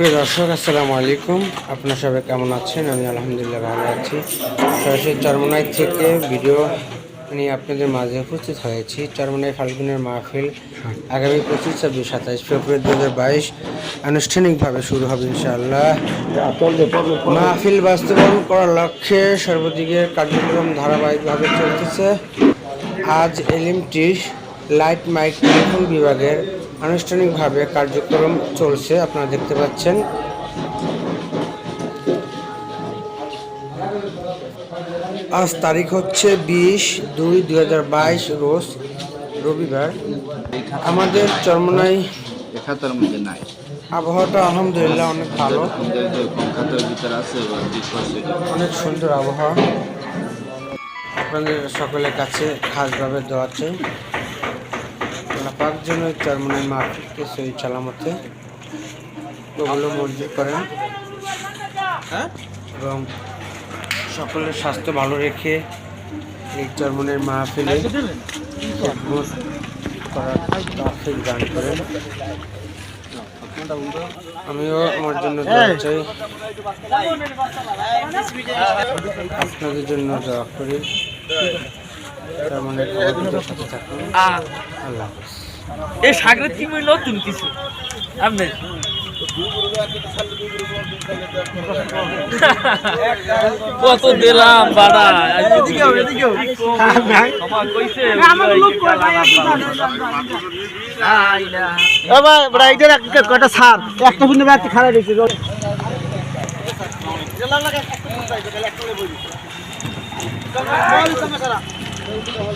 প্রিয় দর্শক, আসসালামু আলাইকুম। আপনার সবাই কেমন আছেন? আমি আলহামদুলিল্লাহ ভালো আছি। সরাসরি চরমনাই থেকে ভিডিও নিয়ে আপনাদের মাঝে উপস্থিত হয়েছি। চরমনাই ফাল্গুনের মাহফিল আগামী পঁচিশ, ছাব্বিশ, সাতাইশ ফেব্রুয়ারি দু হাজার বাইশ আনুষ্ঠানিকভাবে শুরু হবে ইনশাআল্লাহ। মাহফিল বাস্তবায়ন করার লক্ষ্যে সর্বদিকের কার্যক্রম ধারাবাহিকভাবে চলতেছে। আজ এলিমটি লাইট মাইক বিভাগের আনুষ্ঠানিকভাবে কার্যক্রম চলছে, আপনারা দেখতে পাচ্ছেন। আজ তারিখ হচ্ছে বিশ দুই বাইশ, রোজ রবিবার। আমাদের চরমনাই খাতার মধ্যে নাই আবহাওয়াটা আলহামদুলিল্লাহ অনেক ভালো। আছে অনেক সুন্দর আবহাওয়া। আপনাদের সকলের কাছে খাসভাবে দেওয়া চাই। আল্লাহ পাক জন্য চরমনাই মাহফিলকে সই সালামতে ওগুলো মঞ্জুর করেন। এবং সকলের স্বাস্থ্য ভালো রেখে এই চরমনের মাহফিলে করার তৌফিক দান করেন। আমিও আমার জন্য দোয়া চাই। আপনাদের জন্য দোয়া করি। আল্লাহ। এই সাগরের কি নতুন কিছু। আপনি কত দিলাম বাড়া। কয়টা সার? একটা ভিন্ন ব্যক্তি খারাপ দিচ্ছে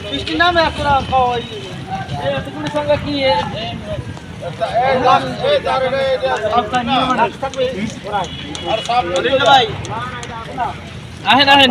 বৃষ্টির নামে একটা সঙ্গে কি আহেন